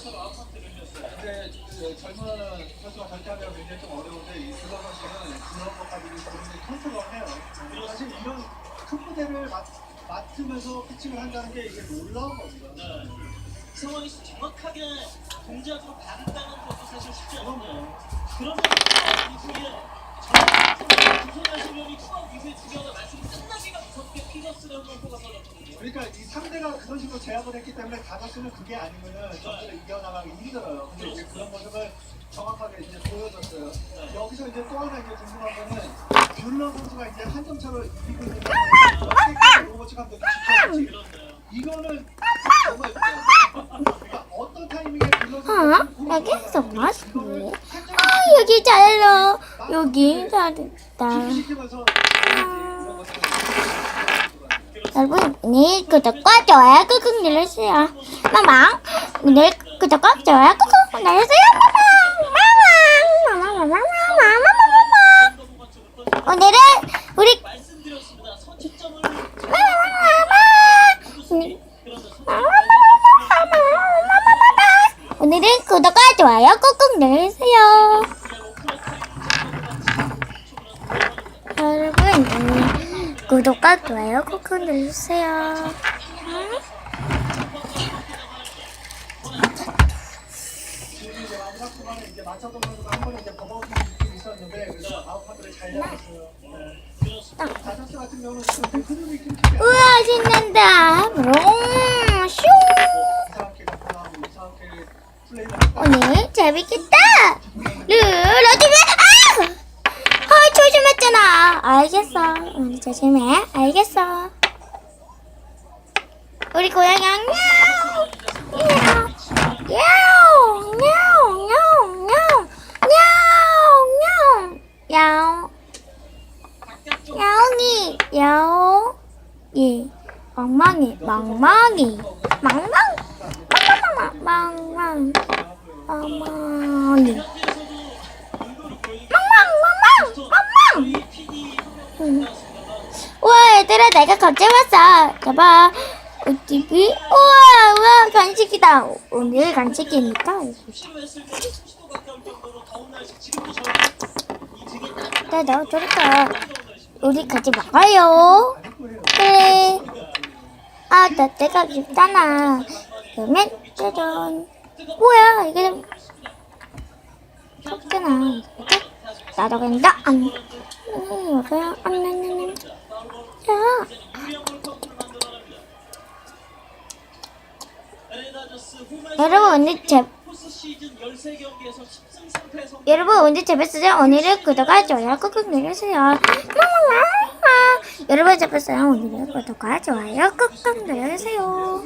그 젊은 선수가 절대하기가 굉장히 좀 어려운데 이 슬로건 씨는 그런 것까지 굉장히 컨트롤 해요. 사실 이런 큰 무대를 맡, 맡으면서 피칭을 한다는 게 이게 놀라운 겁니다. 네. 상황에서 정확하게 동작으로 반다는 것도 사실 쉽지 않은데 그런 이후에 정확한 두손 실력이 투아웃 이후에 중요하다 말씀이 끝나기가 무섭게 그러니까 이 상대가 그런 식으로 제압을 했기 때문에 다저스는 그게 아니면은 점수를 이겨나가기 힘들어요. 근데 이제 그런 모습을 정확하게 이제 보여줬어요. 여기서 이제 또 하나 이제 궁금한 거는 뷰러 선수가 이제 한 점 차로 이기고 있는 로버츠 감독이 지켜야지. 이거는 정말 그러니까 어떤 타이밍에 어? 여기서 뭐 하시길래? 아 여기 잘라 여기 잘했다 여러분 오늘 구독과 좋아요 꾹꾹 눌러주세요. 마망 오늘 구독과 좋아요 꾹꾹 눌러주세요. 마망 마망 마망 마망 마망 어떤 오늘은 우리 오늘은 구독과 좋아요 꾹꾹 눌러주세요. 여러분 오늘 구독과 좋아요 꾹꾹 눌러주세요. 우와 신난다 슝 이상하게 플레이를 했다. 오늘 재밌겠다 르러지면 아! 아 조심했잖아 알겠어 오늘 조심해 알겠어 우리 고양이 안녕 야옹 야옹 야옹 야옹 야옹 야옹 야옹이 야옹이 멍멍이 멍멍이 멍멍 멍멍 멍멍 멍멍이 우와 얘들아 내가 가져왔어 봐봐 TV 우와 우와 간식이다 오늘 간식이니까 실루했을 때 30도 가까울 정도로 더운 날씨 지금도 저희 이 등에 땀이 나 넣어줄까 날씨 우리 같이 먹어요 그래 아, 나 때가 깊잖아. 그러면, 짜잔. 뭐야, 이게 좀. 이렇게. 나도 간다. 안. 여러분, 오늘 제, 포스 시즌 13경기에서 10승 3패 성 여러분, 오늘 재밌었어요? 오늘은 구독과 좋아요 꾹꾹 눌러주세요. 여러분, 재밌었어요? 오늘은 구독과 좋아요 꾹꾹 눌러주세요.